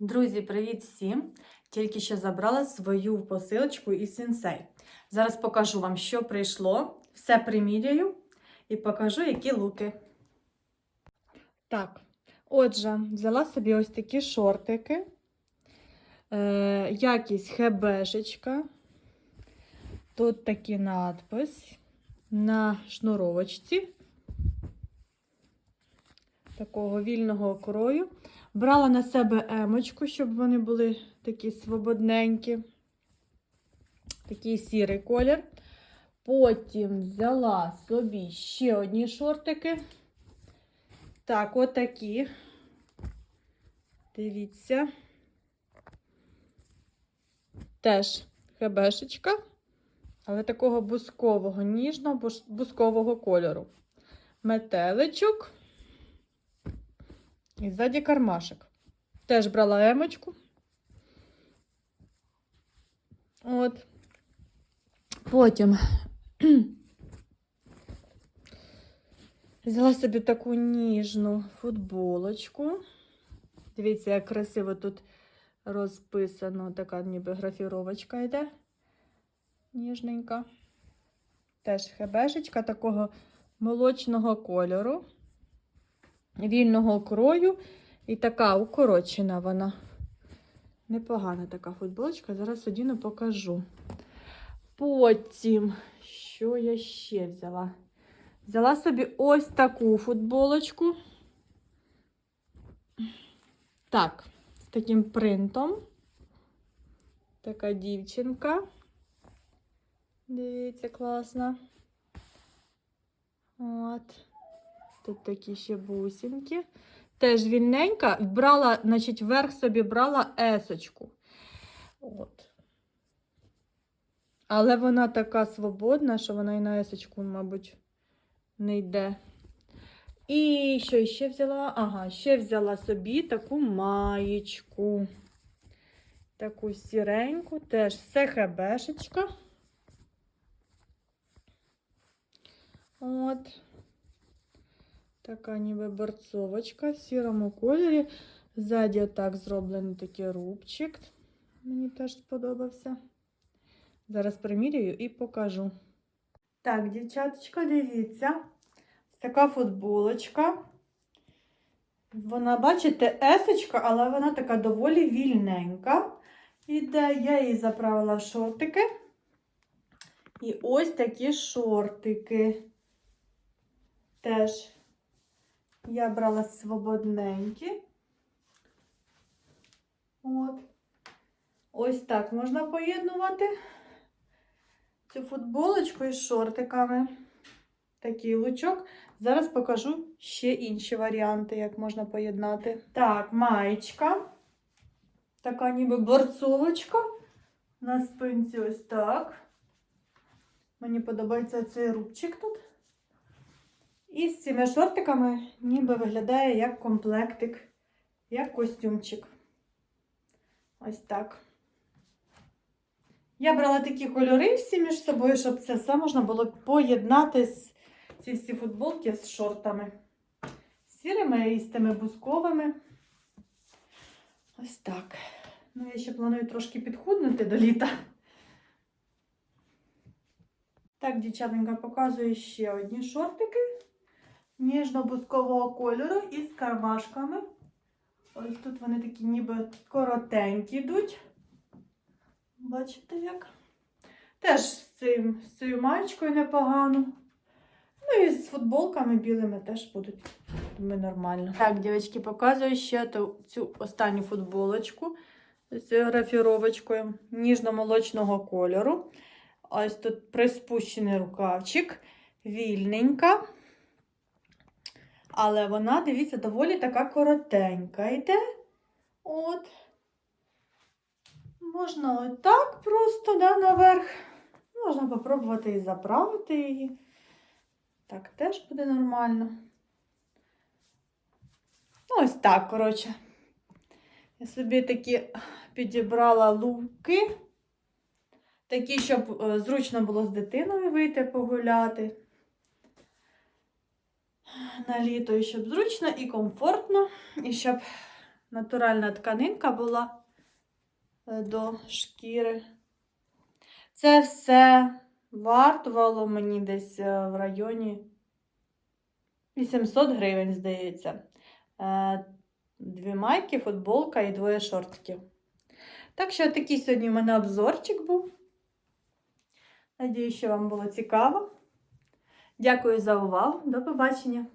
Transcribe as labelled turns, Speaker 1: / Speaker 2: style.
Speaker 1: Друзі, привіт всім! Тільки що забрала свою посилочку із сенсей. Зараз покажу вам, що прийшло, все приміряю і покажу, які луки. Так, отже, взяла собі ось такі шортики, е, якість хебешечка. Тут такий надпис на шнуровочці такого вільного крою. Брала на себе емочку, щоб вони були такі свободненькі. Такий сірий колір. Потім взяла собі ще одні шортики. Так, отакі. Дивіться. Теж хебешечка, але такого бускового, ніжного бускового кольору. Метеличок. І ззаді кармашик. Теж брала емочку. От. Потім взяла собі таку ніжну футболочку. Дивіться, як красиво тут розписано, така ніби графіровочка йде. Ніжненька. Теж хебешечка такого молочного кольору вільного крою. І така укорочена вона. Непогана така футболочка. Зараз одіну покажу. Потім, що я ще взяла? Взяла собі ось таку футболочку. Так, з таким принтом. Така дівчинка. Дивіться, класна. От. Тут такі ще бусинки. Теж вільненька. Брала, значить, вверх собі брала есочку. От. Але вона така свободна, що вона і на есочку, мабуть, не йде. І що ще взяла? Ага, ще взяла собі таку маєчку. Таку сіреньку, теж все хебешечка. От. Така ніби борцовочка в сірому кольорі. Ззаді отак зроблений такий рубчик. Мені теж сподобався. Зараз приміряю і покажу. Так, дівчаточка, дивіться. Така футболочка. Вона, бачите, есочка, але вона така доволі вільненька. Іде, я її заправила в шортики. І ось такі шортики. Теж я брала свободненькі. От. Ось так можна поєднувати цю футболочку із шортиками. Такий лучок. Зараз покажу ще інші варіанти, як можна поєднати. Так, маєчка. Така ніби борцовочка. На спинці ось так. Мені подобається цей рубчик тут. І з цими шортиками ніби виглядає як комплектик, як костюмчик. Ось так. Я брала такі кольори всі між собою, щоб це все можна було поєднати з ці всі футболки з шортами. З Сірими і з тими бусковими. Ось так. Ну, я ще планую трошки підхуднути до літа. Так, дівчатенька, показую ще одні шортики ніжно-бускового кольору із кармашками. Ось тут вони такі ніби коротенькі йдуть. Бачите як? Теж з, цим, з цією маєчкою непогано. Ну і з футболками білими теж будуть думаю, нормально. Так, дівчатки, показую ще цю останню футболочку з графіровочкою ніжно-молочного кольору. Ось тут приспущений рукавчик, вільненька. Але вона, дивіться, доволі така коротенька йде. От. Можна отак просто, да, наверх. Можна попробувати і заправити її. Так, теж буде нормально. Ну, ось так, коротше. Я собі такі підібрала луки. Такі, щоб е, зручно було з дитиною вийти погуляти на літо, і щоб зручно і комфортно, і щоб натуральна тканинка була е, до шкіри. Це все вартувало мені десь е, в районі 800 гривень, здається. Е, Дві майки, футболка і двоє шортиків. Так що такий сьогодні в мене обзорчик був. Надію, що вам було цікаво. Дякую за увагу. До побачення!